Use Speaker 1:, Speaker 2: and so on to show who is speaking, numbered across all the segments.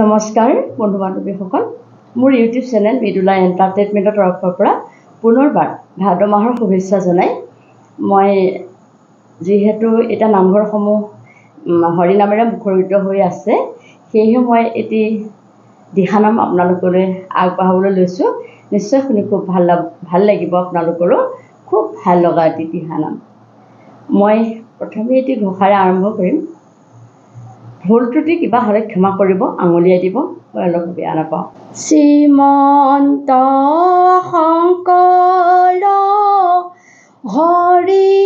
Speaker 1: নমস্কাৰ বন্ধু বান্ধৱীসকল মোৰ ইউটিউব চেনেল মৃদুলা এণ্টাৰটেইনমেণ্টৰ তৰফৰ পৰা পুনৰবাৰ ভাদ মাহৰ শুভেচ্ছা জনাই। মই যিহেতু এতিয়া নামঘৰসমূহ হৰিনামেৰে মুখৰিত হৈ আছে সেয়েহে মই এটি দিহানাম আপোনালোকলৈ আগবঢ়াবলৈ লৈছোঁ। নিশ্চয় শুনি খুব ভাল ভাল লাগিব আপোনালোকৰো। খুব ভাল লগা এটি দিহানাম মই প্ৰথমে এটি ঘোষাৰে আৰম্ভ কৰিম। ভুল ত্ৰুটি কিবা হ'লে ক্ষমা কৰিব, আঙুলিয়াই দিব অলপ বেয়া নাপাওঁ। শ্ৰীমন্ত শংকৰ, হৰি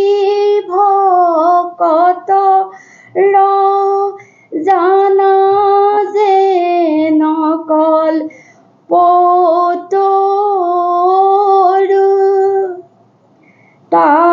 Speaker 1: ভকত জানা যে নকল পতৰু। তাহান্ত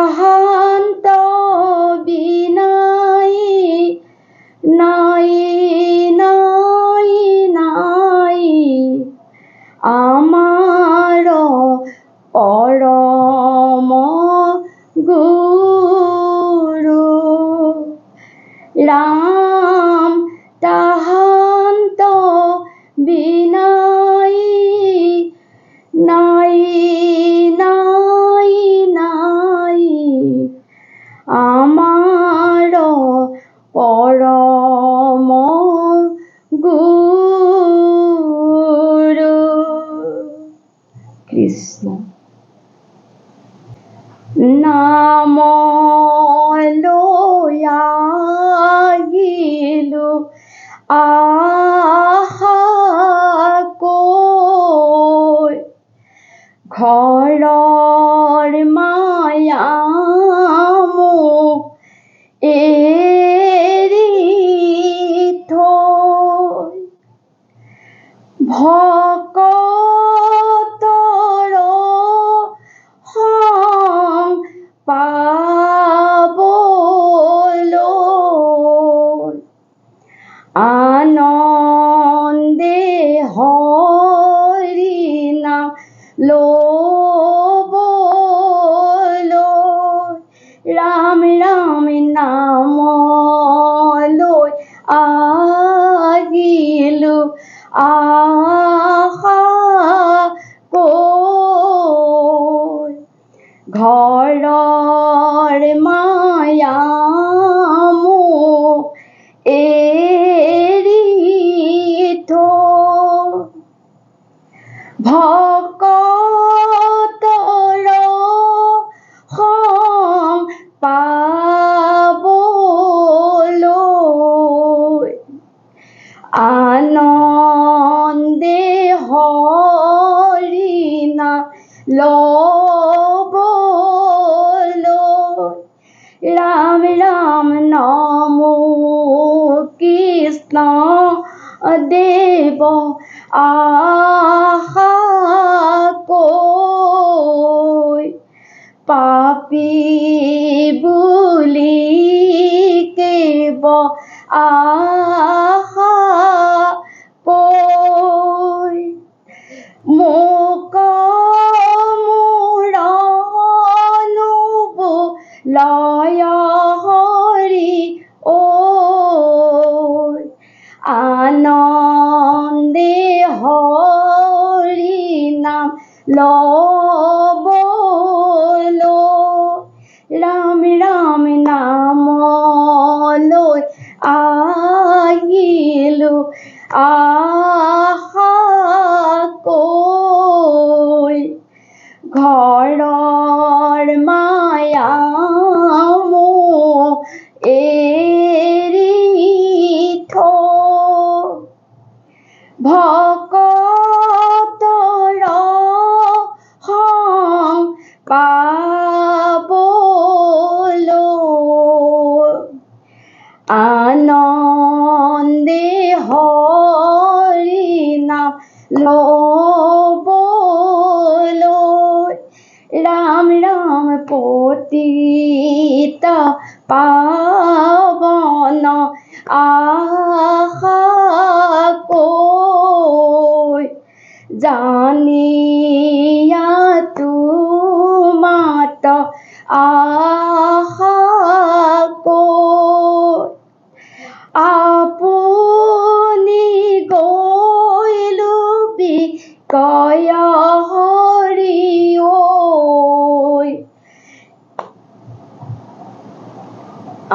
Speaker 1: আহিলো কো ঘর বুলি কেব আশা কৈ মোক মোৰনুব লয় হৰি ঐ আনন্দে হৰি নাম ল'বলৈ মোক এৰি থৈ ভকতৰ সং পাবলৈ আনন্দে হৰি নাম ল'বলৈ। ৰাম ৰাম পতিত পাৱন আশা কৈ জানিয়া মাত আশা কৈ আপুনি গৈ কয় হৰি ঐ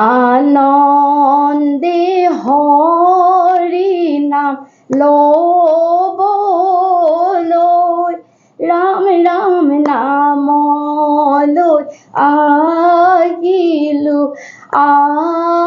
Speaker 1: আনন্দে হৰি নাম ল'বলৈ ৰাম ৰাম নামলৈ আহিলো আশা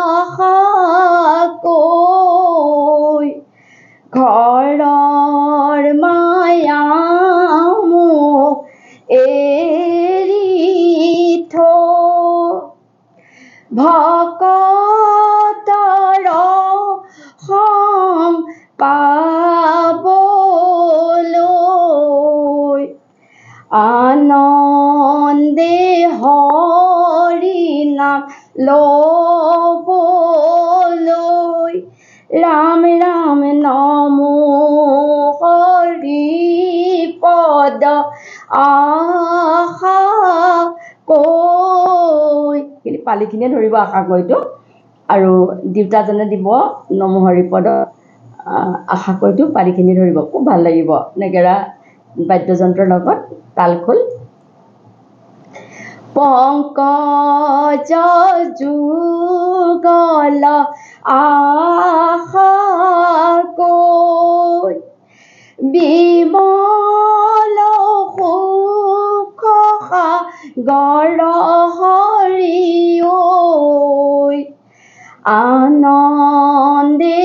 Speaker 1: হৰি নাম ল'বলৈ। ৰাম ৰাম নম হৰি পদ আশা কৈ। পালিখিনিয়ে ধৰিব আশা কৈটো আৰু দেউতাজনে দিব নম হৰি পদ আহ, আশা কৈটো পালিখিনি ধৰিব। খুব ভাল লাগিব। নেগেৰা বাদ্যযন্ত্ৰৰ লগত তালখোল পংকজ যুগল আশা কৈ বিমল সুখ গৰ হৰি ঐ আনন্দে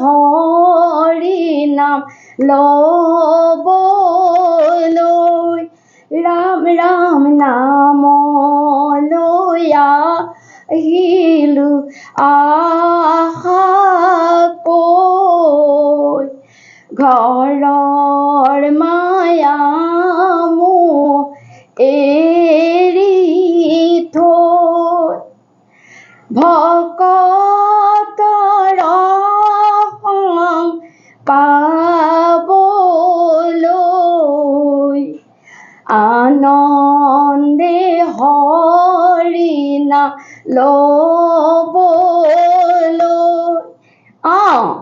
Speaker 1: হৰি নাম ল'বলৈ ৰাম ৰাম নাম লয়া হিলু আহা কৈ ঘৰৰ মায়া মো এৰি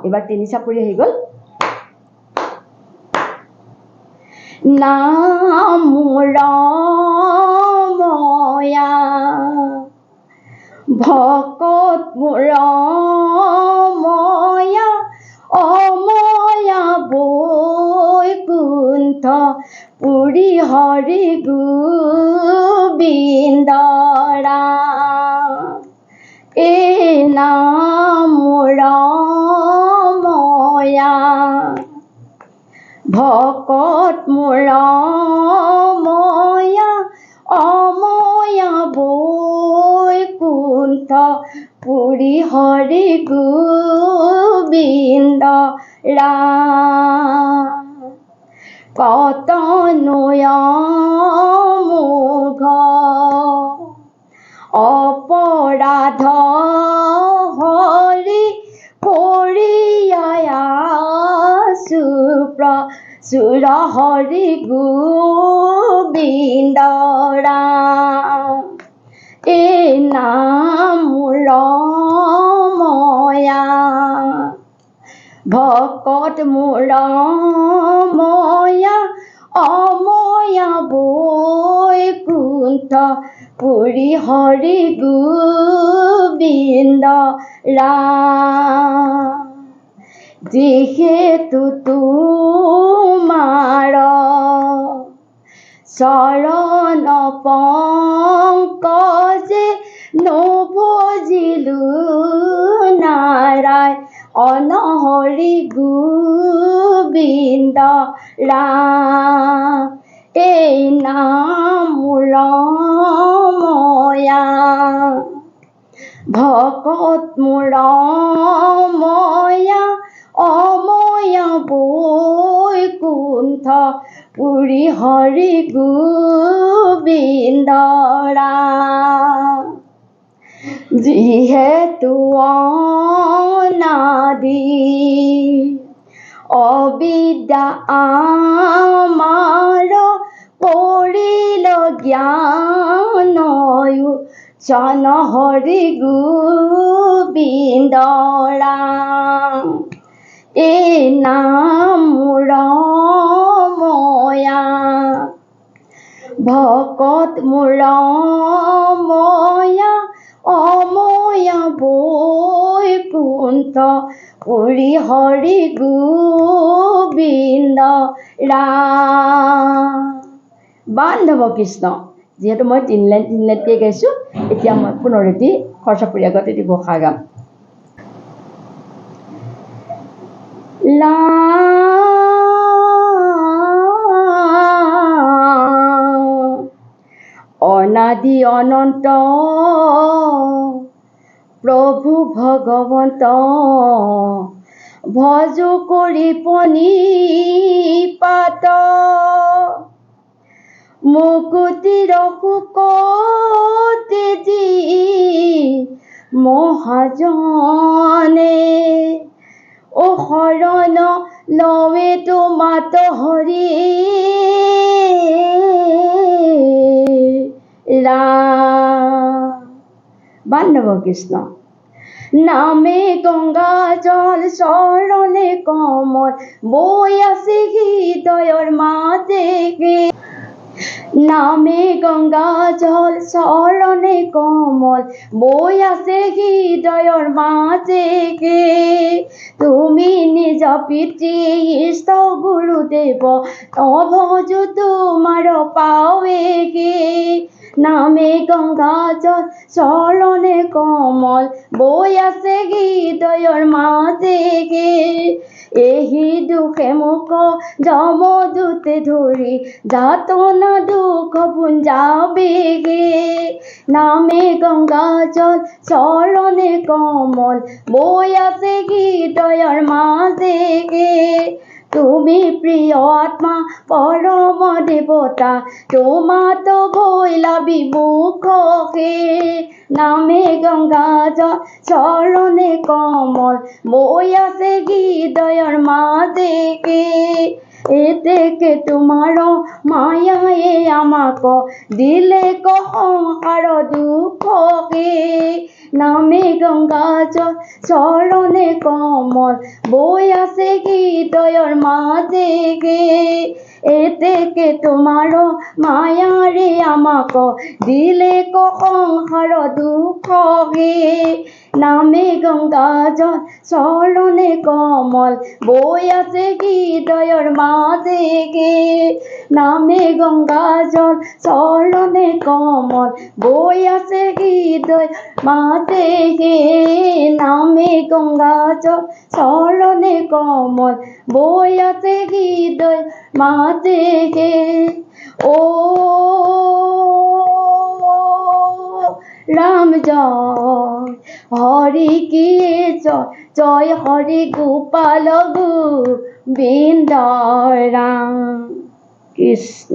Speaker 1: এইবাৰ তিনি চাপৰি আহি গ'ল। নাম ৰময়া ভকত ৰময়া অময়া বৈকুণ্ঠ পুৰি হৰি গোবিন্দৰা এই নাম ভকত ময়া অময়া বৈকুণ্ঠ পুৰি হৰি গোবিন্দ ৰা কত মোঘ অপৰাধ চুৰ হৰি গোবিন্দৰা এই নাম ৰময়া ভকত মোৰ ময়া অময়া বৈকুণ্ঠ পুৰি হৰি গোবিন্দ যিহেতু তোমাৰ চৰণ পংকজে নভজিলো নাৰায় অনহৰি গোবিন্দ ৰা এই নাম ৰময়া ভকত মোৰ ময়া অময়া বৈকুণ্ঠ পুৰি হৰি গোবিন্দৰা যিহেতু অনাদি অবিদ্যা আমাৰ পৰিল জ্ঞানয়ো চন হৰি গোবিন্দৰা এই নাম ভকত মোৰ অময়া অময়া বৈকুণ্ঠ পুৰি হৰি গোবিন্দ ৰাম বান্ধৱ কৃষ্ণ, যিহেতু মই তিনি লাইন গাইছোঁ, এতিয়া মই পুনৰ এটি খৰচাপুৰি আগত এটি ঘোষা গাম লা অনাদি অনন্ত প্ৰভু ভগৱন্ত ভজ কৰি পনি পাত মুকুতিৰ শুকতি যি মহাজনে ও শৰণ লৱে তোমাত হৰি ৰাম বান্ধৱ কৃষ্ণ। নামে গংগা জল চৰণে কমল বৈ আছে হৃদয়ৰ মাজেগে নামে গংগা জল চৰণে কমল, বৈ আছে হৃদয়ৰ মাজেগে তুমি নিজ পিতৃ, ইষ্ট গুৰুদেৱ অভজ তোমাৰ পাৱেগে নামে গংগা জল চৰণে কমল, বৈ আছে হৃদয়ৰ মাজেগে এহি দুখে মোক যমদূতে ধৰি যাতনা দুখ ভুঞ্জাবেগে নামে গংগা জল চৰণে কমল বৈ আছে হৃদয়ৰ মাজেগে তুমি প্ৰিয় আত্মা পৰম দেৱতা তোমাত ভৈলা বিমুখে নামে গংগা জল চৰণে কমল বৈ আছে হৃদয়ৰ মাজেকে এতেকে তোমাৰ মায়ায়ে আমাক, দিলে কহংকাৰ দুখকে। নামে গঙ্গা চৰণে কমল বৈ আছে হৃদয়ৰ এতেকে তোমাৰ মায়াৰে আমাক। দিলে কহংকাৰ দুখকে নামে গংগা জল কমল বৈ আছে হৃদয়ৰ মাজেগে নামে গংগা জল কমল বৈ আছে হৃদয় মাজেগে নামে গংগা জল কমল বৈ আছে হৃদয় মাজেগে ও রাম জয় হরি কি জয় জয় হরি গোপাল গোবিন্দ রাম কৃষ্ণ।